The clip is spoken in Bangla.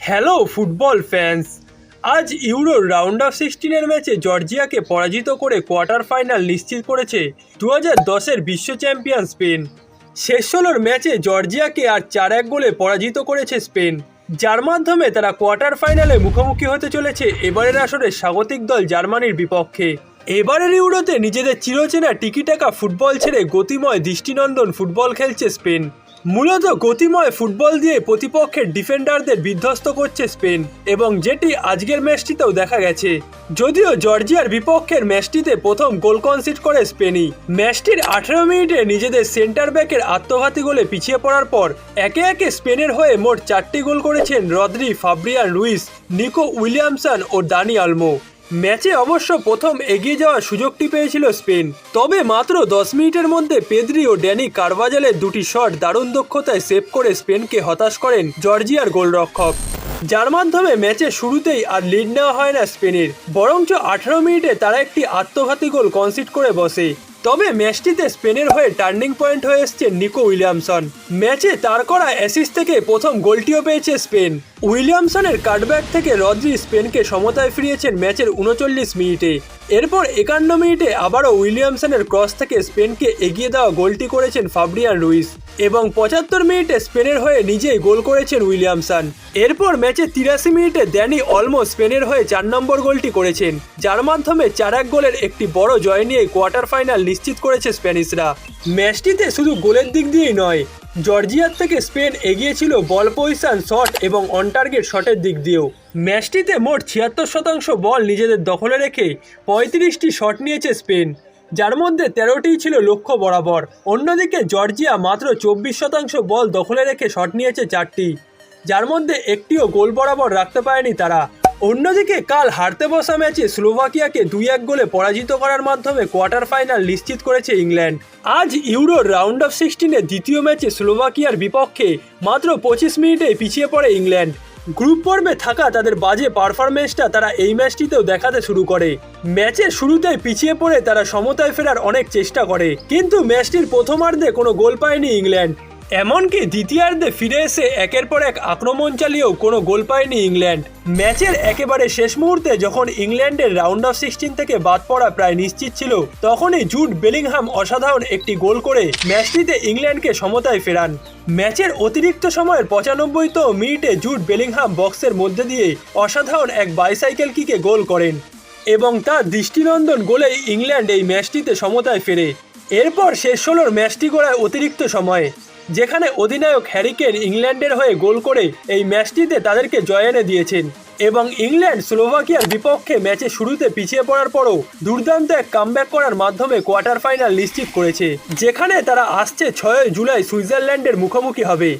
হ্যালো ফুটবল ফ্যান্স আজ ইউরোর রাউন্ড অফ সিক্সটিনের ম্যাচে জর্জিয়াকে পরাজিত করে কোয়ার্টার ফাইনাল নিশ্চিত করেছে দু হাজার দশের বিশ্ব চ্যাম্পিয়ন স্পেন। শেষ ষোলোর ম্যাচে জর্জিয়াকে আর চার এক গোলে পরাজিত করেছে স্পেন। যার মাধ্যমে তারা কোয়ার্টার ফাইনালে মুখোমুখি হতে চলেছে এবারের আসরে স্বাগতিক দল জার্মানির বিপক্ষে। এবারের ইউরোতে নিজেদের চিরচেনা টিকিটাকা ফুটবল ছেড়ে গতিময় দৃষ্টিনন্দন ফুটবল খেলছে স্পেন। মূলত গতিময় ফুটবল দিয়ে প্রতিপক্ষের ডিফেন্ডারদের বিধ্বস্ত করছে স্পেন, এবং যেটি আজকের ম্যাচটিতেও দেখা গেছে। যদিও জর্জিয়ার বিপক্ষের ম্যাচটিতে প্রথম গোল কনসিড করে স্পেনই ম্যাচটির আঠেরো মিনিটে নিজেদের সেন্টার ব্যাকের আত্মঘাতী গোলে পিছিয়ে পড়ার পর একে একে স্পেনের হয়ে মোট চারটি গোল করেছেন Rodri, Fabian Ruiz, Nico Williamson ও দানি আলমো। ম্যাচে অবশ্য প্রথম এগিয়ে যাওয়ার সুযোগটি পেয়েছিল স্পেন। তবে মাত্র দশ মিনিটের মধ্যে পেদ্রি ও ড্যানি কারবাজালের দুটি শট দারুণ দক্ষতায় সেভ করে স্পেনকে হতাশ করেন জর্জিয়ার গোলরক্ষক। যার মাধ্যমে ম্যাচে শুরুতেই আর লিড নেওয়া হয় না স্পেনের, বরঞ্চ আঠারো মিনিটে তারা একটি আত্মঘাতী গোল কনসিড করে বসে। তবে ম্যাচটিতে স্পেনের হয়ে টার্নিং পয়েন্ট হয়ে এসছে নিকো উইলিয়ামসন। ম্যাচে তার করা অ্যাসিস থেকে প্রথম গোলটিও পেয়েছে স্পেন। উইলিয়ামসনের কাটব্যাক থেকে রদ্রি স্পেনকে সমতায় ফিরিয়েছেন ম্যাচের উনচল্লিশ মিনিটে। এরপর একান্ন মিনিটে আবারও উইলিয়ামসনের ক্রস থেকে স্পেনকে এগিয়ে দেওয়া গোলটি করেছেন ফাব্রিয়ান রুইস। এবং পঁচাত্তর মিনিটে স্পেনের হয়ে নিজেই গোল করেছেন উইলিয়ামসন। এরপর ম্যাচে তিরাশি মিনিটে ড্যানি অলমো স্পেনের হয়ে চার নম্বর গোলটি করেছেন। যার মাধ্যমে চার এক গোলের একটি বড় জয় নিয়ে কোয়ার্টার ফাইনাল নিশ্চিত করেছে স্প্যানিশরা। ম্যাচটিতে শুধু গোলের দিক দিয়েই নয়, জর্জিয়ার থেকে স্পেন এগিয়েছিল বল পজিশন, শট এবং অন টার্গেট শটের দিক দিয়েও। ম্যাচটিতে মোট ছিয়াত্তর শতাংশ বল নিজেদের দখলে রেখে পঁয়ত্রিশটি শট নিয়েছে স্পেন। যার মধ্যে তেরোটিই ছিল লক্ষ্য বরাবর। অন্যদিকে জর্জিয়া মাত্র চব্বিশ শতাংশ বল দখলে রেখে শট নিয়েছে চারটি। যার মধ্যে একটিও গোল বরাবর রাখতে পারেনি তারা। অন্যদিকে কাল হারতে বসা ম্যাচে স্লোভাকিয়াকে দুই এক গোলে পরাজিত করার মাধ্যমে কোয়ার্টার ফাইনাল নিশ্চিত করেছে ইংল্যান্ড। আজ ইউরোর রাউন্ড অফ সিক্সটিনের দ্বিতীয় ম্যাচে স্লোভাকিয়ার বিপক্ষে মাত্র পঁচিশ মিনিটে পিছিয়ে পড়ে ইংল্যান্ড। গ্রুপ পর্বে থাকা তাদের বাজে পারফরমেন্সটা তারা এই ম্যাচটিতেও দেখাতে শুরু করে। ম্যাচের শুরুতেই পিছিয়ে পড়ে তারা সমতায় ফেরার অনেক চেষ্টা করে। কিন্তু ম্যাচটির প্রথমার্ধে কোনো গোল পায়নি ইংল্যান্ড। এমনকি দ্বিতীয়ার্ধে ফিরে এসে একের পর এক আক্রমণ চালিয়েও কোনো গোল পায়নি ইংল্যান্ড। ম্যাচের একেবারে শেষ মুহূর্তে যখন ইংল্যান্ডের রাউন্ড অফ সিক্সটিন থেকে বাদ পড়া প্রায় নিশ্চিত ছিল, তখনই জুট বেলিংহাম অসাধারণ একটি গোল করে ম্যাচটিতে ইংল্যান্ডকে সমতায় ফেরান। ম্যাচের অতিরিক্ত সময়ের পঁচানব্বইতম মিনিটে জুট বেলিংহাম বক্সের মধ্যে দিয়ে অসাধারণ এক বাইসাইকেল কিকে গোল করেন এবং তার দৃষ্টিনন্দন গোলেই ইংল্যান্ড এই ম্যাচটিতে সমতায় ফেরে। এরপর শেষ ষোলোর ম্যাচটি গড়ায় অতিরিক্ত সময়ে। যেখানে অধিনায়ক হ্যারিকেন ইংল্যান্ডের হয়ে গোল করে এই ম্যাচটিতে তাদেরকে জয় এনে দিয়েছেন। এবং ইংল্যান্ড স্লোভাকিয়ার বিপক্ষে ম্যাচে শুরুতে পিছিয়ে পড়ার পরও দুর্দান্ত এক কামব্যাক করার মাধ্যমে কোয়ার্টার ফাইনাল নিশ্চিত করেছে, যেখানে তারা আসছে ছয় জুলাই সুইজারল্যান্ডের মুখোমুখি হবে।